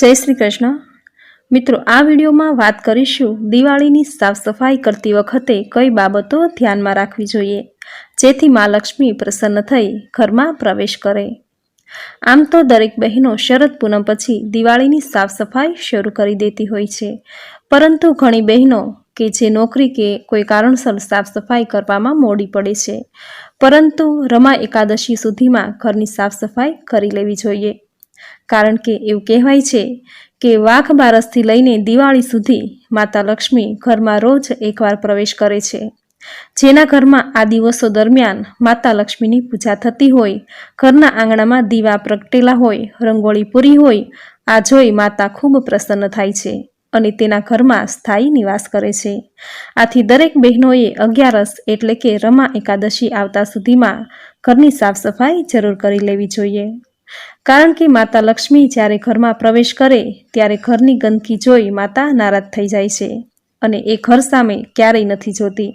જય શ્રી કૃષ્ણ. મિત્રો, આ વિડીયોમાં વાત કરીશું દિવાળીની સાફ સફાઈ કરતી વખતે કઈ બાબતો ધ્યાનમાં રાખવી જોઈએ, જેથી મા લક્ષ્મી પ્રસન્ન થઈ ઘરમાં પ્રવેશ કરે. આમ તો દરેક બહેનો શરદ પૂનમ પછી દિવાળીની સાફ સફાઈ શરૂ કરી દેતી હોય છે. પરંતુ ઘણી બહેનો કે જે નોકરી કે કોઈ કારણસર સાફ સફાઈ કરવામાં મોડી પડે છે. પરંતુ રમા એકાદશી સુધીમાં ઘરની સાફ સફાઈ કરી લેવી જોઈએ. કારણ કે એવું કહેવાય છે કે વાઘ બારસથી લઈને દિવાળી સુધી માતા લક્ષ્મી ઘરમાં રોજ એકવાર પ્રવેશ કરે છે. જેના ઘરમાં આ દિવસો દરમિયાન માતા લક્ષ્મીની પૂજા થતી હોય, ઘરના આંગણામાં દીવા પ્રગટેલા હોય, રંગોળી પૂરી હોય, આ જોઈ માતા ખૂબ પ્રસન્ન થાય છે અને તેના ઘરમાં સ્થાયી નિવાસ કરે છે. આથી દરેક બહેનોએ અગિયારસ એટલે કે રમા એકાદશી આવતા સુધીમાં ઘરની સાફ સફાઈ જરૂર કરી લેવી જોઈએ. કારણ કે માતા લક્ષ્મી જ્યારે ઘરમાં પ્રવેશ કરે, ત્યારે ઘરની ગંદકી જોઈ માતા નારાજ થઈ જાય છે અને એ ઘર સામે ક્યારેય નથી જોતી.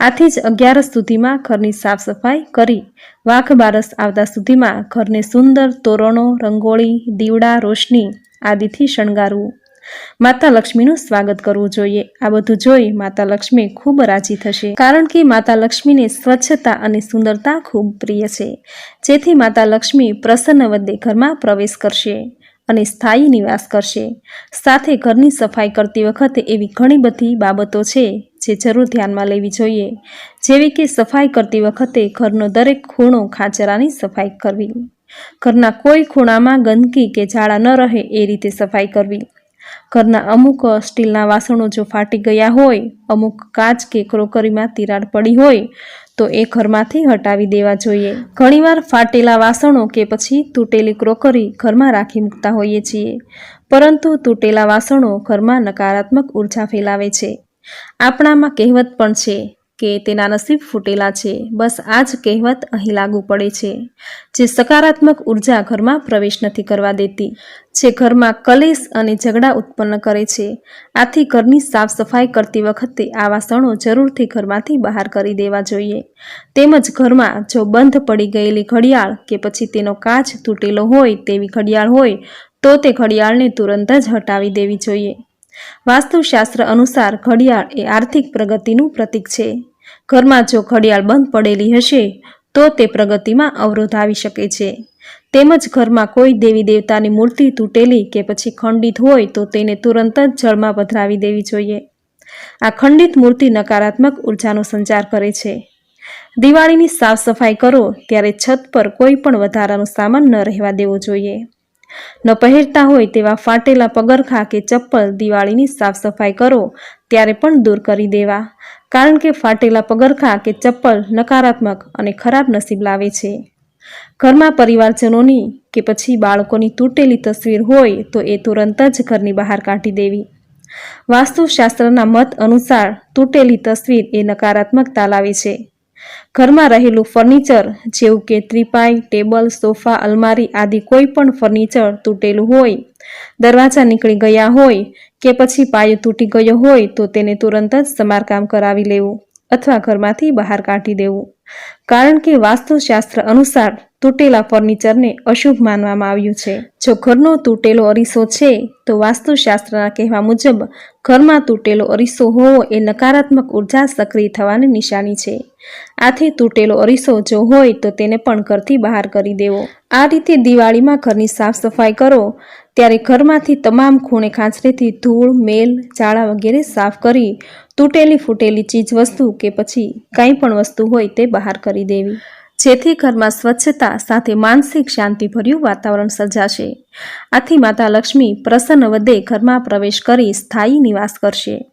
આથી જ અગિયારસ સુધીમાં ઘરની સાફ સફાઈ કરી વાઘ બારસ આવતા સુધીમાં ઘરને સુંદર તોરણો, રંગોળી, દીવડા, રોશની આદિથી શણગારવું. માતા લક્ષ્મીનું સ્વાગત કરવું જોઈએ. આ બધું જોઈ માતા લક્ષ્મી ખૂબ રાજી થશે. કારણ કે માતા લક્ષ્મીને સ્વચ્છતા અને સુંદરતા ખૂબ પ્રિય છે. જેથી માતા લક્ષ્મી પ્રસન્ન વદે ઘરમાં પ્રવેશ કરશે અને સ્થાયી નિવાસ કરશે. સાથે ઘરની સફાઈ કરતી વખતે એવી ઘણી બધી બાબતો છે જે જરૂર ધ્યાનમાં લેવી જોઈએ. જેવી કે સફાઈ કરતી વખતે ઘરનો દરેક ખૂણો ખાંચરાની સફાઈ કરવી. ઘરના કોઈ ખૂણામાં ગંદકી કે ઝાડા ન રહે એ રીતે સફાઈ કરવી. ઘરના અમુક સ્ટીલના વાસણો જો ફાટી ગયા હોય, અમુક કાચ કે ક્રોકરીમાં તિરાડ પડી હોય, તો એ ઘરમાંથી હટાવી દેવા જોઈએ. ઘણીવાર ફાટેલા વાસણો કે પછી તૂટેલી ક્રોકરી ઘરમાં રાખી મૂકતા હોઈએ છીએ, પરંતુ તૂટેલા વાસણો ઘરમાં નકારાત્મક ઊર્જા ફેલાવે છે. આપણામાં કહેવત પણ છે કે તેના નસીબ ફૂટેલા છે. બસ આ જ કહેવત અહીં લાગુ પડે છે. જે સકારાત્મક ઊર્જા ઘરમાં પ્રવેશ નથી કરવા દેતી, જે ઘરમાં કલેશ અને ઝઘડા ઉત્પન્ન કરે છે. આથી ઘરની સાફ સફાઈ કરતી વખતે આ વાસણો જરૂરથી ઘરમાંથી બહાર કરી દેવા જોઈએ. તેમજ ઘરમાં જો બંધ પડી ગયેલી ઘડિયાળ કે પછી તેનો કાચ તૂટેલો હોય તેવી ઘડિયાળ હોય, તો તે ઘડિયાળને તુરંત જ હટાવી દેવી જોઈએ. વાસ્તુશાસ્ત્ર અનુસાર ઘડિયાળ એ આર્થિક પ્રગતિનું પ્રતીક છે. ઘરમાં જો ઘડિયાળ બંધ પડેલી હશે, તો તે પ્રગતિમાં અવરોધ આવી શકે છે. તેમજ ઘરમાં કોઈ દેવી દેવતાની મૂર્તિ તૂટેલી કે પછી ખંડિત હોય, તો તેને તુરંત જ જળમાં પધરાવી દેવી જોઈએ. આ ખંડિત મૂર્તિ નકારાત્મક ઉર્જાનો સંચાર કરે છે. દિવાળીની સાફ સફાઈ કરો, ત્યારે છત પર કોઈ પણ વધારાનો સામાન ન રહેવા દેવો જોઈએ. ન પહેરતા હોય તેવા ફાટેલા પગરખા કે ચપ્પલ દિવાળીની સાફ સફાઈ કરો, ત્યારે પણ દૂર કરી દેવા. કારણ કે ફાટેલા પગરખા કે ચપ્પલ નકારાત્મક અને ખરાબ નસીબ લાવે છે. ઘરમાં પરિવારજનોની કે પછી બાળકોની તૂટેલી તસવીર હોય તો એ તુરંત જ ઘરની બહાર કાઢી દેવી. વાસ્તુશાસ્ત્રના મત અનુસાર તૂટેલી તસવીર એ નકારાત્મકતા લાવે છે. ઘરમાં રહેલું ફર્નિચર જેવું કે ત્રિપાઈ, ટેબલ, સોફા, અલમારી આદિ કોઈ પણ ફર્નિચર તૂટેલું હોય, દરવાજા નીકળી ગયા હોય કે પછી પાયો તૂટી ગયો હોય તો તેને તુરંત જ સમારકામ કરાવી લેવું. અથવા ઘરમાંથી બહાર કાઢી દેવું. કારણ કે વાસ્તુશાસ્ત્ર અનુસાર તૂટેલા ફર્નિચરને અશુભ માનવામાં આવ્યું છે. જો ઘરનો તૂટેલો અરીસો છે, તો વાસ્તુશાસ્ત્રના કહેવા મુજબ ઘરમાં તૂટેલો અરીસો હોવો એ નકારાત્મક ઊર્જા સક્રિય થવાની નિશાની છે. આથી તૂટેલો અરીસો જો હોય, તો તેને પણ ઘરથી બહાર કરી દેવો. આ રીતે દિવાળીમાં ઘરની સાફ સફાઈ કરો, ત્યારે ઘરમાંથી તમામ ખૂણે ખાંચરેથી ધૂળ, મેલ ચાળા વગેરે સાફ કરી તૂટેલી ફૂટેલી ચીજ વસ્તુ કે પછી કંઈ પણ વસ્તુ હોય તે બહાર કરી દેવી. જેથી ઘરમાં સ્વચ્છતા સાથે માનસિક શાંતિભર્યું વાતાવરણ સર્જાશે. આથી માતા લક્ષ્મી પ્રસન્ન વધે ઘરમાં પ્રવેશ કરી સ્થાયી નિવાસ કરશે.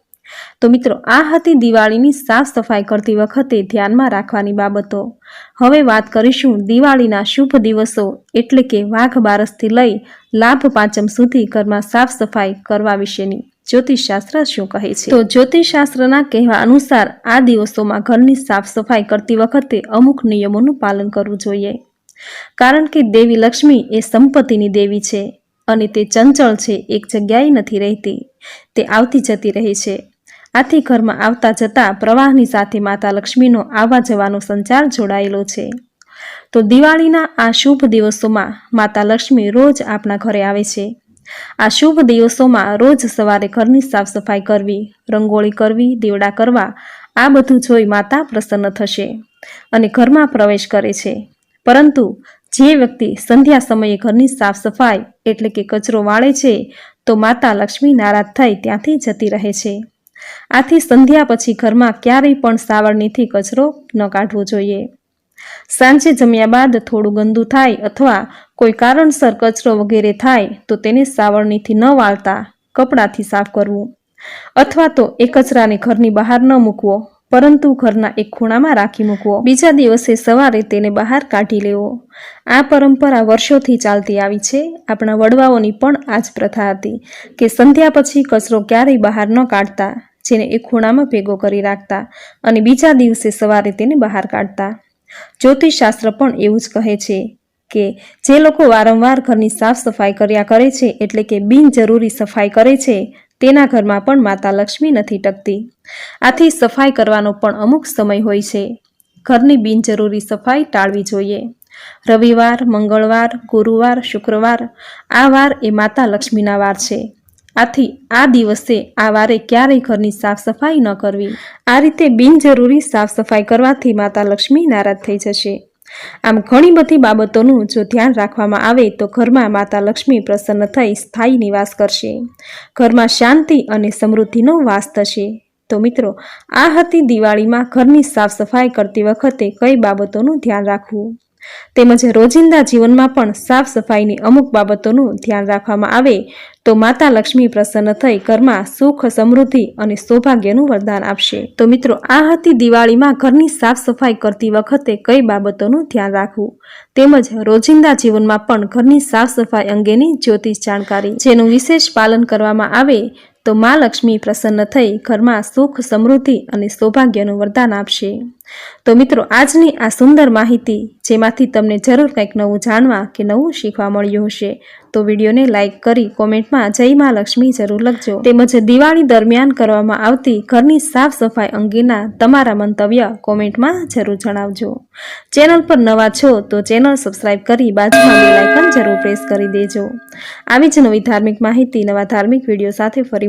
તો મિત્રો, આ હતી દિવાળીની સાફ સફાઈ કરતી વખતે ધ્યાનમાં રાખવાની બાબતો. હવે વાત કરીશું દિવાળીના શુભ દિવસો એટલે કે વાઘ બારસથી લઈ લાભ પાંચમ સુધી ઘરમાં સાફ સફાઈ કરવા વિશેની. જ્યોતિષશાસ્ત્ર શું કહે છે. તો જ્યોતિષશાસ્ત્રના કહેવા અનુસાર આ દિવસોમાં ઘરની સાફ સફાઈ કરતી વખતે અમુક નિયમોનું પાલન કરવું જોઈએ. કારણ કે દેવી લક્ષ્મી એ સંપત્તિની દેવી છે અને તે ચંચળ છે, એક જગ્યાએ નથી રહેતી. તે આવતી જતી રહે છે. આથી ઘરમાં આવતા જતા પ્રવાહની સાથે માતા લક્ષ્મીનો આવવા જવાનો સંચાર જોડાયેલો છે. તો દિવાળીના આ શુભ દિવસોમાં માતા લક્ષ્મી રોજ આપણા ઘરે આવે છે. આ શુભ દિવસોમાં રોજ સવારે ઘરની સાફ સફાઈ કરવી, રંગોળી કરવી, દેવડા કરવા, આ બધું જોઈ માતા પ્રસન્ન થશે અને ઘરમાં પ્રવેશ કરે છે. પરંતુ જે વ્યક્તિ સંધ્યા સમયે ઘરની સાફ સફાઈ એટલે કે કચરો વાળે છે, તો માતા લક્ષ્મી નારાજ થઈ ત્યાંથી જતી રહે છે. આથી સંધ્યા પછી ઘરમાં ક્યારેય પણ સાવરણીથી કચરો ન કાઢવો જોઈએ. સાંજે જમ્યા બાદ થોડું ગંદુ થાય અથવા કોઈ કારણસર કચરો વગેરે થાય, તો તેને સાવરણીથી ન વાળતા કપડાથી સાફ કરવું. અથવા તો એ કચરાને ઘરની બહાર ન મૂકવો, પરંતુ ઘરના એક ખૂણામાં રાખી મૂકવો. બીજા દિવસે સવારે તેને બહાર કાઢી લેવો. આ પરંપરા વર્ષોથી ચાલતી આવી છે. આપણા વડવાઓની પણ આ જ પ્રથા હતી કે સંધ્યા પછી કચરો ક્યારેય બહાર ન કાઢતા, જેને એક ખૂણામાં ભેગો કરી રાખતા અને બીજા દિવસે સવારે તેને બહાર કાઢતા. જ્યોતિષશાસ્ત્ર પણ એવું જ કહે છે કે જે લોકો વારંવાર ઘરની સાફ સફાઈ કર્યા કરે છે એટલે કે બિનજરૂરી સફાઈ કરે છે, તેના ઘરમાં પણ માતા લક્ષ્મી નથી ટકતી. આથી સફાઈ કરવાનો પણ અમુક સમય હોય છે. ઘરની બિનજરૂરી સફાઈ ટાળવી જોઈએ. રવિવાર, મંગળવાર, ગુરુવાર, શુક્રવાર આ વાર એ માતા લક્ષ્મીના વાર છે. આથી આ દિવસે આ વારે ક્યારેય ઘરની સાફ સફાઈ ન કરવી. આ રીતે બિનજરૂરી સાફ સફાઈ કરવાથી માતા લક્ષ્મી નારાજ થઈ જશે. આમ ઘણી બધી બાબતોનું જો ધ્યાન રાખવામાં આવે તો ઘરમાં માતા લક્ષ્મી પ્રસન્ન થઈ સ્થાયી નિવાસ કરશે. ઘરમાં શાંતિ અને સમૃદ્ધિનો વાસ થશે. તો મિત્રો, આ હતી દિવાળીમાં ઘરની સાફ સફાઈ કરતી વખતે કઈ બાબતોનું ધ્યાન રાખવું? તેમજ રોજિંદા જીવનમાં પણ સાફ સફાઈની અમુક બાબતોનું ધ્યાન રાખવામાં આવે તો માતા લક્ષ્મી પ્રસન્ન થઈ ઘરમાં સુખ, સમૃદ્ધિ અને સૌભાગ્યનું વરદાન આપશે. તો મિત્રો, આ હતી દિવાળીમાં ઘરની સાફ સફાઈ કરતી વખતે કઈ બાબતોનું ધ્યાન રાખવું? તેમજ રોજિંદા જીવનમાં પણ ઘરની સાફ સફાઈ અંગેની જ્યોતિષ જાણકારી. જેનું વિશેષ પાલન કરવામાં આવે તો મા લક્ષ્મી પ્રસન્ન થઈ ઘરમાં સુખ, સમૃદ્ધિ અને સૌભાગ્યનું વરદાન આપશે. તો મિત્રો, આજની આ સુંદર માહિતી જેમાંથી તમને જરૂર કંઈક નવું જાણવા કે નવું શીખવા મળ્યું હશે, તો વિડીયોને લાઇક કરી કોમેન્ટમાં જય મા લક્ષ્મી જરૂર લખજો. તેમજ દિવાળી દરમિયાન કરવામાં આવતી ઘરની સાફ સફાઈ અંગેના તમારા મંતવ્ય કોમેન્ટમાં જરૂર જણાવજો. ચેનલ પર નવા છો તો ચેનલ સબસ્ક્રાઇબ કરી બાજુમાં બેલ જરૂર પ્રેસ કરી દેજો. આવી જ નવી ધાર્મિક માહિતી, નવા ધાર્મિક વીડિયો સાથે ફરી